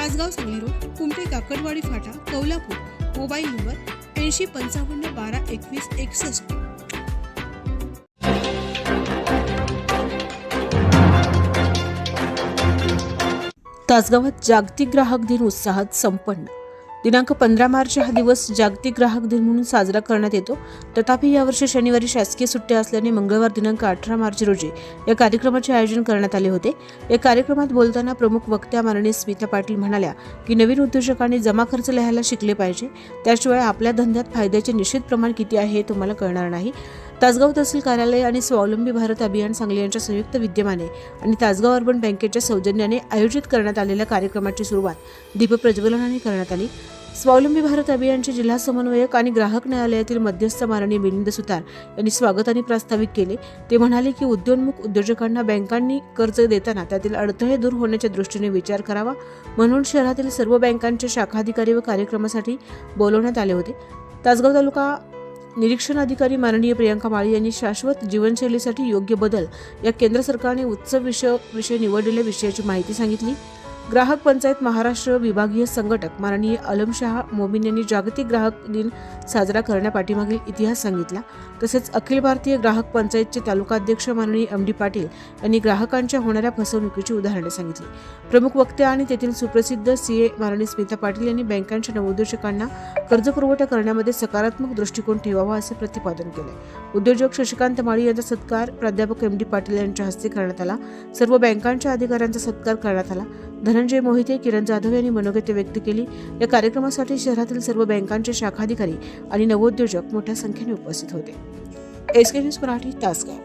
Tasgaon Sangli road Kumte Kakadwadi फाटा Kolhapur mobile number ऐंशी पंचावन्न बारा एकवीस एकसष्ट. तासगावात जागतिक ग्राहक दिन उत्साहात संपन्न. दिनांक पंधरा मार्च हा दिवस जागतिक ग्राहक दिन म्हणून साजरा करण्यात येतो. तथापि यावर्षी शनिवारी शासकीय सुट्ट्या असल्याने मंगळवार दिनांक अठरा मार्च रोजी या कार्यक्रमाचे आयोजन करण्यात आले होते. या कार्यक्रमात बोलताना प्रमुख वक्त्या माननीय स्मिता पाटील म्हणाल्या की नवीन उद्योजकांनी जमा खर्च लिहायला शिकले पाहिजे. त्याशिवाय आपल्या धंद्यात फायद्याचे निश्चित प्रमाण किती आहे हे तुम्हाला कळणार नाही. तासगाव तहसील कार्यालय आणि स्वावलंबी भारत अभियान सांगली यांच्या संयुक्त विद्यमाने आणि तासगाव अर्बन बँकेच्या सौजन्याने आयोजित करण्यात आलेल्या कार्यक्रमाची सुरुवात दीपप्रज्वलनाने करण्यात आली. स्वावलंबी भारत अभियानचे जिल्हा समन्वयक आणि ग्राहक न्यायालयातील मध्यस्थ माननीय मिलिंद सुतार यांनी स्वागताने प्रास्ताविक केले. ते म्हणाले की उद्योन्मुख उद्योजकांना बँकांनी कर्ज देताना त्यातील अडथळे दूर होण्याच्या दृष्टीने विचार करावा म्हणून शहरातील सर्व बँकांचे शाखाधिकारी व कार्यक्रमासाठी बोलवण्यात आले होते. तासगाव तालुका निरीक्षण अधिकारी माननीय प्रियंका माळी यांनी शाश्वत जीवनशैलीसाठी योग्य बदल या केंद्र सरकारने उत्सव विषय विषय निवडलेल्या विषयाची माहिती सांगितली. ग्राहक पंचायत महाराष्ट्र विभागीय संघटक माननीय अलमशाह मोमीन यांनी जागतिक ग्राहक दिन साजरा करण्यापाठीमागील इतिहास सांगितला. तसेच अखिल भारतीय ग्राहक पंचायतचे तालुकाध्यक्ष माननीय एम डी पाटील यांनी ग्राहकांच्या होणाऱ्या फसवणुकीची उदाहरणे सांगितली. प्रमुख वक्ते आणि तेथील सुप्रसिद्ध सीए माननीय स्मिता पाटील यांनी बँकांच्या नवोद्योजकांना कर्जपुरवठा करण्यामध्ये सकारात्मक दृष्टिकोन ठेवावा असे प्रतिपादन केले. उद्योजक शशिकांत माळी यांचा सत्कार प्राध्यापक एम डी पाटील यांच्या हस्ते करण्यात आला. सर्व बँकांच्या अधिकाऱ्यांचा सत्कार करण्यात आला. धनंजय मोहिते किरण जाधव यांनी मनोगत व्यक्त केली. या कार्यक्रमासाठी शहरातील सर्व बँकांचे शाखाधिकारी आणि नवोद्योजक मोठ्या संख्येने उपस्थित होते. S K news Marathi Tasgaon.